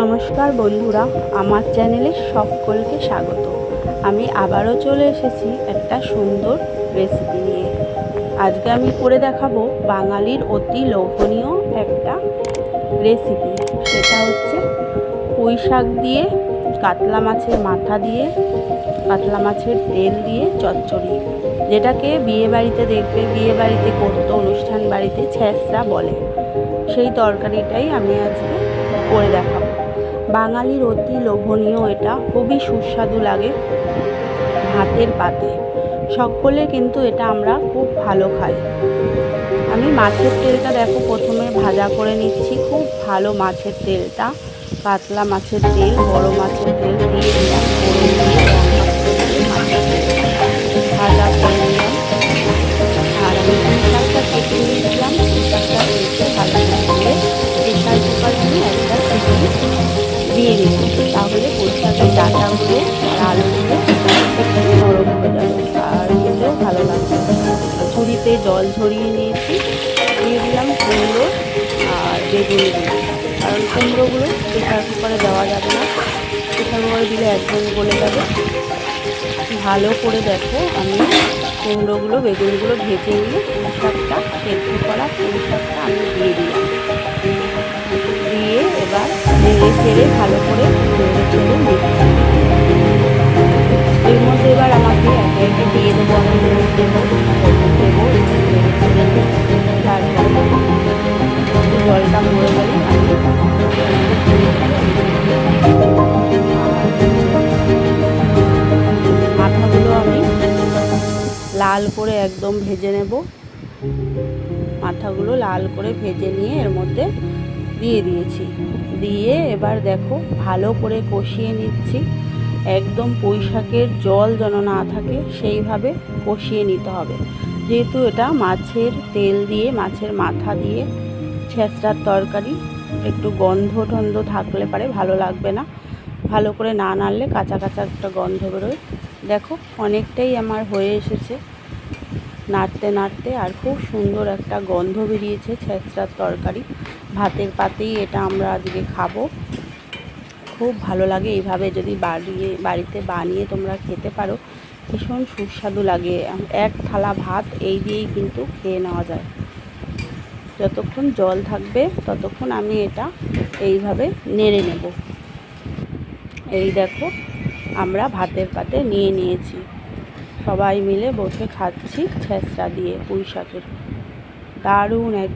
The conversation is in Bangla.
নমস্কার বন্ধুরা, আমার চ্যানেলে সকলকে স্বাগত। আমি আবারও চলে এসেছি একটা সুন্দর রেসিপি নিয়ে। আজকে আমি করে দেখাবো বাঙালির অতি লোভনীয় একটা রেসিপি সেটা হচ্ছে পুঁই শাক দিয়ে, কাতলা মাছের মাথা দিয়ে, কাতলা মাছের তেল দিয়ে চচ্চড়ি, যেটাকে বিয়ে বাড়িতে দেখবে, বিয়ে বাড়িতে করতো, অনুষ্ঠান বাড়িতে ছ্যাঁচড়া বলে। সেই তরকারিটাই আমি আজকে করে দেখাবো। বাঙালির অতি লোভনীয় এটা, খুবই সুস্বাদু লাগে ভাতের পাতে। সকলে কিন্তু এটা আমরা খুব ভালো খাই। আমি মাছের তেলটা দেখো প্রথমে ভাজা করে নিচ্ছি, খুব ভালো মাছের তেলটা। কাতলা মাছের তেল, বড় মাছের তেল দিয়ে দিলাম তাহলে পোশাকের ডাটাগুলো আর আলুগুলো একটু নরম হয়ে যাবে। আর খেতেও ভালো লাগবে। ঝুড়িতে জল ঝরিয়ে নিয়েছি। দিয়ে দিলাম কুমড়ো আর বেগুন দিয়ে। কারণ কুমড়োগুলো প্রেশার কুকারে দেওয়া যাবে না। প্রেশার কুকারে দিলে একদম গলে যাবে। ভালো করে দেখো আমি কুমড়োগুলো, বেগুনগুলো ভেজে নিয়ে পুঁই শাকটা করা পুঁই আমি দিয়ে দিলাম। জলটা মাথাগুলো আমি লাল করে একদম ভেজে নেব। মাথাগুলো লাল করে ভেজে নিয়ে এর মধ্যে দিয়ে দিয়েছি। দিয়ে এবার দেখো ভালো করে কষিয়ে নিচ্ছি। একদম পুঁই শাকের জল যেন না থাকে, সেইভাবে কষিয়ে নিতে হবে। যেহেতু এটা মাছের তেল দিয়ে, মাছের মাথা দিয়ে ছেঁচড়ার তরকারি, একটু গন্ধ টন্ধ থাকলে পারে, ভালো লাগবে না। ভালো করে না নাড়লে কাঁচা কাঁচা একটা গন্ধ বেরোয়। দেখো, অনেকটাই আমার হয়ে এসেছে। নাড়তে নাড়তে আর খুব সুন্দর একটা গন্ধ বেরিয়েছে ছেঁচড়ার তরকারি। ভাতের পাতেই এটা আমরা আজকে খাব। খুব ভালো লাগে এইভাবে যদি বাড়িয়ে, বাড়িতে বানিয়ে তোমরা খেতে পারো, ভীষণ সুস্বাদু লাগে। এক থালা ভাত এই দিয়েই কিন্তু খেয়ে নেওয়া যায়। যতক্ষণ জল থাকবে, ততক্ষণ আমি এটা এইভাবে নেড়ে নেব। এই দেখো, আমরা ভাতের পাতে নিয়ে নিয়েছি। সবাই মিলে বসে খাচ্ছি ছেঁচড়া দিয়ে পুঁই শাকের দারুণ এক